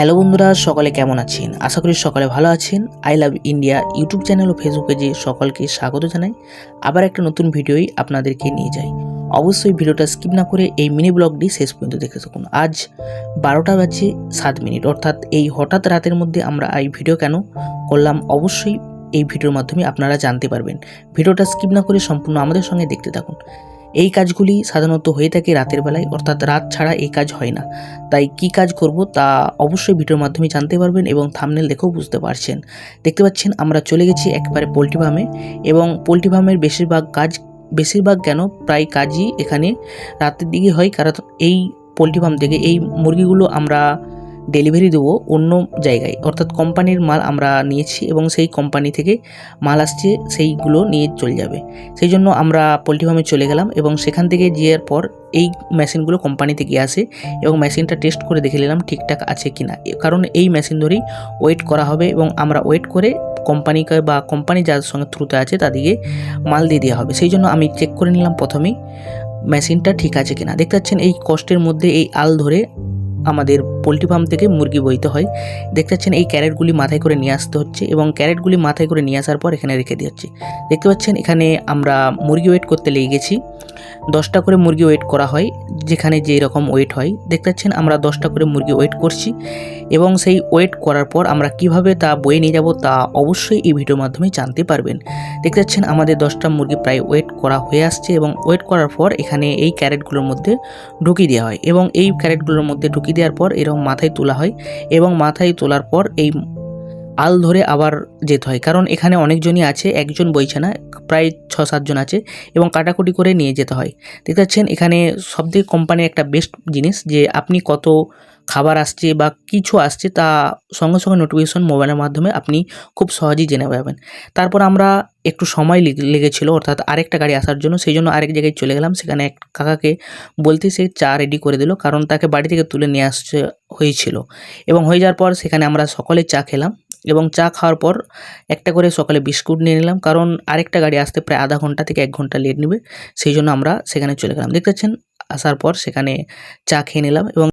Hello বন্ধুরা, সকলে কেমন আছেন? আশা করি সকলে ভালো আছেন। I love India YouTube channel O Facebook পেজে সকলকে স্বাগত জানাই। আবার একটা নতুন ভিডিওই আপনাদেরকে নিয়ে যাই। অবশ্যই ভিডিওটা স্কিপ না করে এই মিনি ব্লগটি শেষ পর্যন্ত দেখে থাকুন। আজ বারোটা বাজে সাত মিনিট। অর্থাৎ এই হঠাৎ রাতের মধ্যে আমরা এই ভিডিও কেন করলাম? অবশ্যই এই ভিডিওর মাধ্যমে আপনারা জানতে পারবেন। ভিডিওটা স্কিপ না করে সম্পূর্ণ আমাদের সঙ্গে দেখতে থাকুন। এই কাজগুলি সাধারণত হয়ে থাকে রাতের বেলায়, অর্থাৎ রাত ছাড়া এই কাজ হয় না। তাই কি কাজ করব তা অবশ্যই ভিডিওর মাধ্যমে জানতে পারবেন এবং থামনেল দেখেও বুঝতে পারছেন। দেখতে পাচ্ছেন, আমরা চলে গেছি একবারে পোলট্রি ফার্মে এবং পোলট্রি ফার্মের বেশিরভাগ কাজ, বেশিরভাগ কেন প্রায় কাজই এখানে রাতের দিকে হয়। কারণ এই পোলট্রি ফার্ম থেকে এই মুরগিগুলো আমরা ডেলিভারি দেবো অন্য জায়গায়। অর্থাৎ কোম্পানির মাল আমরা নিয়েছি এবং সেই কোম্পানি থেকে মাল আসছে, সেইগুলো নিয়ে চলে যাবে। সেই জন্য আমরা পোলট্রি ফার্মে চলে গেলাম এবং সেখান থেকে যাওয়ার পর এই মেশিনগুলো কোম্পানি থেকে আসে এবং মেশিনটা টেস্ট করে দেখে নিলাম ঠিকঠাক আছে কি না। কারণ এই মেশিন ধরেই ওয়েট করা হবে এবং আমরা ওয়েট করে কোম্পানিকে বা কোম্পানি যার সঙ্গে থ্রুতে আছে তাদেরকে মাল দিয়ে দেওয়া হবে। সেই জন্য আমি চেক করে নিলাম প্রথমেই, মেশিনটা ঠিক আছে কিনা দেখতে পাচ্ছেন এই কষ্টের মধ্যে এই আল ধরে আমাদের পোলট্রি ফার্ম থেকে মুরগি বইতে হয়। দেখতে পাচ্ছেন এই ক্যারেটগুলি মাথায় করে নিয়ে আসতে হচ্ছে এবং ক্যারেটগুলি মাথায় করে নিয়ে আসার পর এখানে রেখে দিয়ে হচ্ছে দেখতে পাচ্ছেন এখানে আমরা মুরগি ওয়েট করতে লেগে গেছি। দশটা করে মুরগি ওয়েট করা হয়, যেখানে যে রকম ওয়েট হয়। দেখতে পাচ্ছেন আমরা দশটা করে মুরগি ওয়েট করছি এবং সেই ওয়েট করার পর আমরা কীভাবে তা বয়ে নিয়ে যাব তা অবশ্যই এই ভিডিওর মাধ্যমে জানতে পারবেন। দেখতে পাচ্ছেন আমাদের দশটা মুরগি প্রায় ওয়েট করা হয়ে আসছে এবং ওয়েট করার পর এখানে এই ক্যারেটগুলোর মধ্যে ঢুকিয়ে দেওয়া হয় এবং এই ক্যারেটগুলোর মধ্যে ঢুকিয়ে দেওয়ার পর এরকম মাথায় তোলা হয় এবং মাথায় তোলার পর এই আল ধরে আবার যেতে হয়। কারণ এখানে অনেকজনই আছে, একজন বইছে না, প্রায় ছ সাতজন আছে এবং কাটাকুটি করে নিয়ে যেতে হয়। দেখতে পাচ্ছেন এখানে সবথেকে কোম্পানির একটা বেস্ট জিনিস যে আপনি কত খাবার আসছে বা কিছু আসছে, তা সঙ্গে সঙ্গে নোটিফিকেশন মোবাইলের মাধ্যমে আপনি খুব সহজেই জেনে পাবেন। তারপর আমরা একটু সময় লেগে- লেগেছিল, অর্থাৎ আরেকটা গাড়ি আসার জন্য, সেই জন্য আরেক জায়গায় চলে গেলাম। সেখানে এক কাকাকে বলতে সে চা রেডি করে দিল, কারণ তাকে বাড়ি থেকে তুলে নিয়ে আসছে, হয়েছিল। এবং হয়ে যাওয়ার পর সেখানে আমরা সকলে চা খেলাম এবং চা খাওয়ার পর একটা করে সকালে বিস্কুট নিয়ে নিলাম, কারণ আরেকটা গাড়ি আসতে প্রায় আধা ঘণ্টা থেকে এক ঘণ্টা লেট নেবে, সেই জন্য আমরা সেখানে চলে গেলাম। দেখতে পাচ্ছেন, আসার পর সেখানে চা খেয়ে নিলাম এবং